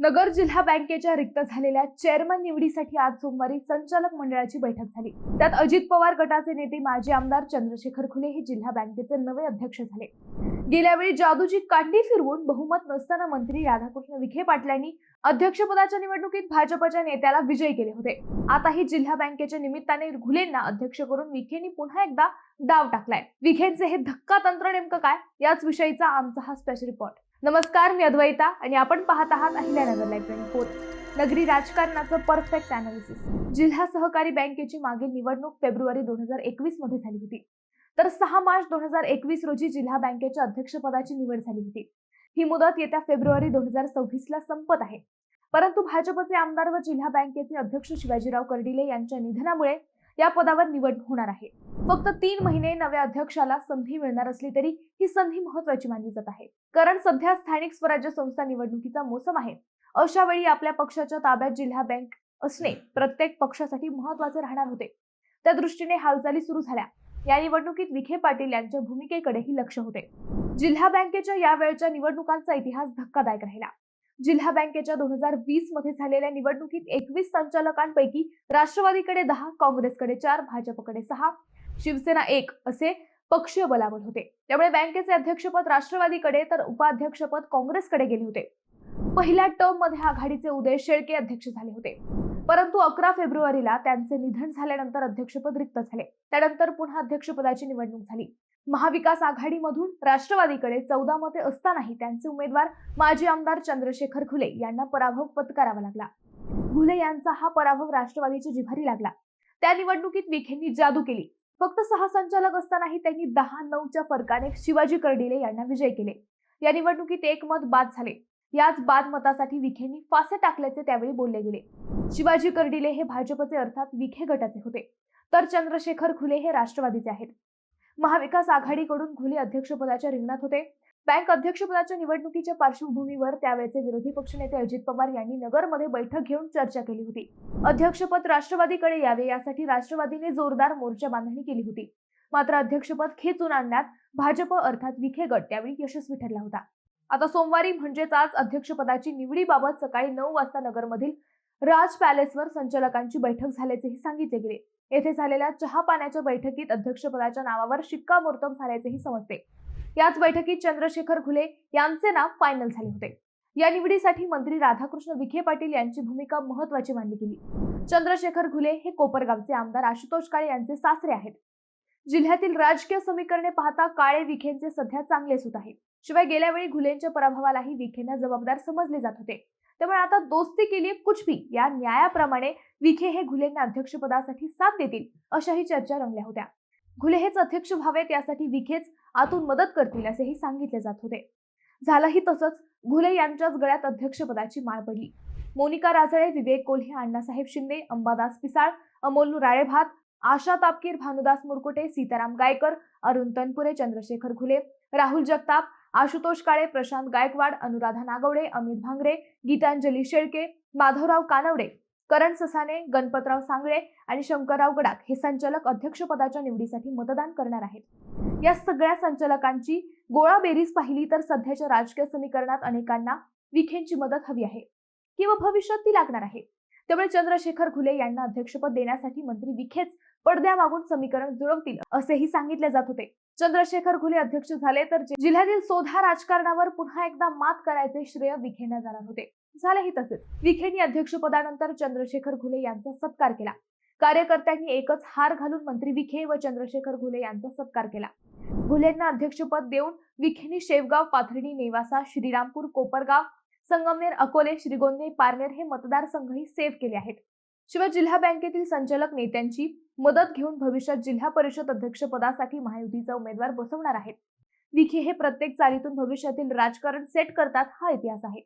नगर जिल्हा बँकेच्या रिक्त झालेल्या चेअरमन निवडीसाठी आज सोमवारी संचालक मंडळाची बैठक झाली. त्यात अजित पवार गटाचे नेते माजी आमदार चंद्रशेखर खुले हे जिल्हा बँकेचे नवे अध्यक्ष झाले. गेल्यावेळी जादूची कांडी फिरवून बहुमत नसताना मंत्री राधाकृष्ण विखे पाटलांनी अध्यक्षपदाच्या निवडणुकीत भाजपच्या नेत्याला विजयी केले होते. आताही जिल्हा बँकेच्या निमित्ताने घुलेंना अध्यक्ष करून विखेंनी पुन्हा एकदा डाव टाकलाय. विखेंचे हे धक्का तंत्र नेमकं काय? याच विषयीचा आमचा हा स्पेशल रिपोर्ट नमस्कार मी अद्वैता आणि आपण पाहत आहात अहिल्यानगर लाईफ ट्वेंटी नगरी राजकारणाचं परफेक्ट अनालिसिस जिल्हा सहकारी बँकेची मागील निवडणूक फेब्रुवारी दोन हजार एकवीसमध्ये झाली होती. तर सहा मार्च दोन हजार एकवीस रोजी जिल्हा बँकेच्या अध्यक्षपदाची निवड झाली होती. ही मुदत येत्या फेब्रुवारी दोन हजार सव्वीस ला संपत आहे. परंतु भाजपचे आमदार व जिल्हा बँकेचे अध्यक्ष शिवाजीराव कर्डिले यांच्या निधनामुळे या पदावर निवड होणार आहे. फक्त तीन महिने नव्या अध्यक्षाला संधी मिळणार असली तरी ही संधी महत्वाची मानली जात आहे. कारण सध्या स्थानिक स्वराज्य संस्था निवडणुकीचा मोसम आहे. अशा वेळी आपल्या पक्षाच्या ताब्यात जिल्हा बँक असणे प्रत्येक पक्षासाठी महत्त्वाचे राहणार होते. त्या दृष्टीने हालचाली सुरू झाल्या. या निवडणुकीत विखे पाटील यांच्या भूमिकेकडेही लक्ष होते. जिल्हा बँकेच्या यावेळच्या निवडणुकांचा इतिहास धक्कादायक राहिला. जिल्हा बँकेच्या दोन हजार वीसमध्ये झालेल्या निवडणुकीत एकवीस संचालकांपैकी राष्ट्रवादीकडे दहा काँग्रेसकडे चार भाजपकडे सहा शिवसेना एक असे पक्षीय बलावर होते. त्यामुळे बँकेचे अध्यक्षपद राष्ट्रवादीकडे तर उपाध्यक्षपद काँग्रेसकडे गेले होते. पहिल्या टर्ममध्ये आघाडीचे उदय शेळके अध्यक्ष झाले होते. परंतु अकरा फेब्रुवारीला त्यांचे निधन झाल्यानंतर अध्यक्षपद रिक्त झाले. त्यानंतर पुन्हा अध्यक्षपदाची निवडणूक झाली. महाविकास आघाडीमधून राष्ट्रवादीकडे चौदा मते असतानाही त्यांचे उमेदवार माजी आमदार चंद्रशेखर खुले यांना पराभव पत्करावा लागला. घुले यांचा हा पराभव राष्ट्रवादीच्या जिव्हारी लागला. त्या निवडणुकीत विखेंनी जादू केली. फक्त सहा संचालक असतानाही त्यांनी दहा नऊच्या फरकाने शिवाजी कर्डिले यांना विजय केले. या निवडणुकीत एक मत बाद झाले. याच बाद मतासाठी विखेंनी फासे टाकल्याचे त्यावेळी बोलले गेले. शिवाजी कर्डिले हे भाजपचे अर्थात विखे गटाचे होते. तर चंद्रशेखर खुले हे राष्ट्रवादीचे आहेत. महाविकास आघाडीकडून खुले अध्यक्षपदाच्या रिंगणात होते. बँक अध्यक्षपदाच्या निवडणुकीच्या पार्श्वभूमीवर त्यावेळेचे विरोधी पक्षनेते अजित पवार यांनी नगरमध्ये बैठक घेऊन चर्चा केली होती. अध्यक्षपद राष्ट्रवादीकडे यावे यासाठी राष्ट्रवादीने जोरदार मोर्चा बांधणी केली होती. मात्र अध्यक्षपद खेचून आणण्यात भाजप अर्थात विखे गट त्यावेळी यशस्वी ठरला होता. आता सोमवारी म्हणजेच आज अध्यक्षपदाची निवडीबाबत सकाळी नऊ वाजता नगरमधील राज पॅलेसवर संचालकांची बैठक झाल्याचेही सांगितले गेले. येथे झालेल्या चहा पाण्याच्या बैठकीत अध्यक्षपदाच्या नावावर शिक्कामोर्तब झाल्याचेही समजते. याच बैठकीत चंद्रशेखर खुले यांचे नाव फायनल झाले होते. या निवडीसाठी मंत्री राधाकृष्ण विखे पाटील यांची भूमिका महत्वाची मानली गेली. चंद्रशेखर घुले हे कोपरगावचे आमदार आशुतोष काळे यांचे सासरे आहेत. जिल्ह्यातील राजकीय समीकरणे पाहता काळे विखेंचे सध्या चांगलेच होत आहे शिवाय गेल्या वेळी घुलेंच्या पराभवालाही विखेंना जबाबदार समजले जात होते. त्यामुळे आता दोस्ती केली कुछ भी या न्यायाप्रमाणे विखे हे घुलेंना अध्यक्षपदासाठी साथ देतील अशाही चर्चा रंगल्या होत्या. घुले हेच अध्यक्ष व्हावेत यासाठी विखेच आतून मदत करतील असेही सांगितले जात होते. झालंही तसंच घुले यांच्याच गळ्यात अध्यक्षपदाची माळ पडली. मोनिका राजळे विवेक कोल्हे अण्णासाहेब शिंदे अंबादास पिसाळ अमोल राळेभात आशा तापकीर भानुदास मुरकुटे सीताराम गायकर अरुण तनपुरे चंद्रशेखर घुले राहुल जगताप आशुतोष काळे प्रशांत गायकवाड अनुराधा नागवडे अमित भांगरे गीतांजली शेळके माधवराव कानवडे करण ससाने गणपतराव सांगळे आणि शंकरराव गडाख हे संचालक अध्यक्षपदाच्या निवडीसाठी मतदान करणार आहेत. या सगळ्या संचालकांची गोळा बेरीज पाहिली तर सध्याच्या राजकीय समीकरणात अनेकांना विखेंची मदत हवी आहे किंवा भविष्यात ती लागणार आहे. त्यामुळे चंद्रशेखर घुले यांना अध्यक्षपद देण्यासाठी मंत्री विखेच पडद्यामागून समीकरण जुळवतील असेही सांगितले जात होते. चंद्रशेखर घुले अध्यक्ष झाले तर जिल्ह्यातील सोधा राजकारणावर पुन्हा एकदा मात करायचे श्रेय विखेंना जाणार होते. झालेही तसेच. विखेंनी अध्यक्षपदानंतर चंद्रशेखर घुले यांचा सत्कार केला. कार्यकर्त्यांनी एकच हार घालून मंत्री विखे व चंद्रशेखर घुले यांचा सत्कार केला. घुलेंना अध्यक्षपद देऊन विखेनी शेवगाव पाथर्डी नेवासा श्रीरामपूर कोपरगाव संगमनेर अकोले श्रीगोंदे पारनेर हे मतदारसंघही सेव्ह केले आहेत. शिवाय जिल्हा बँकेतील संचालक नेत्यांची मदत घेऊन भविष्यात जिल्हा परिषद अध्यक्षपदासाठी महायुतीचा उमेदवार बसवणार आहेत. विखे हे प्रत्येक चालीतून भविष्यातील राजकारण सेट करतात हा इतिहास आहे.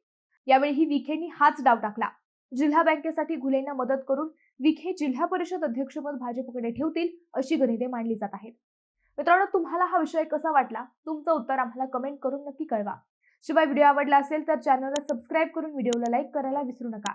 यावेळी ही विखेंनी हाच डाव टाकला. जिल्हा बँकेसाठी घुलेंना मदत करून विखे जिल्हा परिषद अध्यक्षपद भाजपकडे ठेवतील अशी गणिते मांडली जात आहेत. मित्रांनो तुम्हाला हा विषय कसा वाटला? तुमचं उत्तर आम्हाला कमेंट करून नक्की कळवा. शिवाय व्हिडिओ आवडला असेल तर चॅनलला सबस्क्राईब करून व्हिडिओला लाईक करायला विसरू नका.